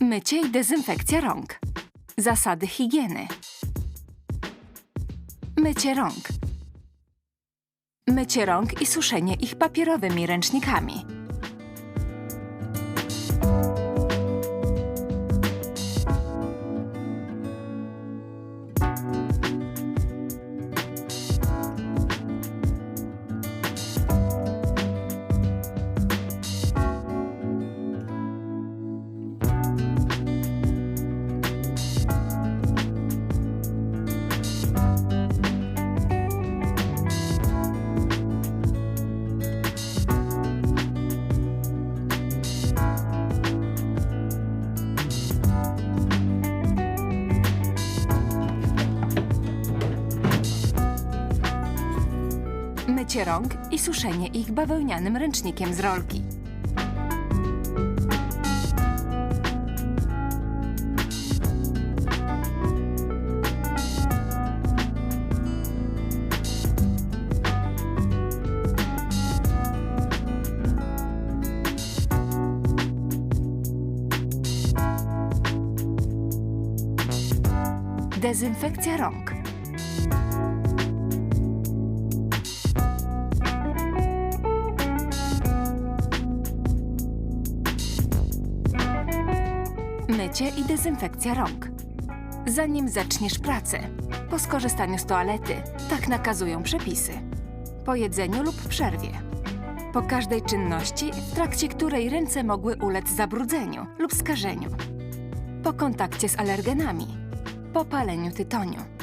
Mycie i dezynfekcja rąk. Zasady higieny. Mycie rąk. Mycie rąk i suszenie ich papierowymi ręcznikami. Mycie rąk i suszenie ich bawełnianym ręcznikiem z rolki. Dezynfekcja rąk. Mycie i dezynfekcja rąk. Zanim zaczniesz pracę, po skorzystaniu z toalety, tak nakazują przepisy. Po jedzeniu lub przerwie. Po każdej czynności, w trakcie której ręce mogły ulec zabrudzeniu lub skażeniu. Po kontakcie z alergenami. Po paleniu tytoniu.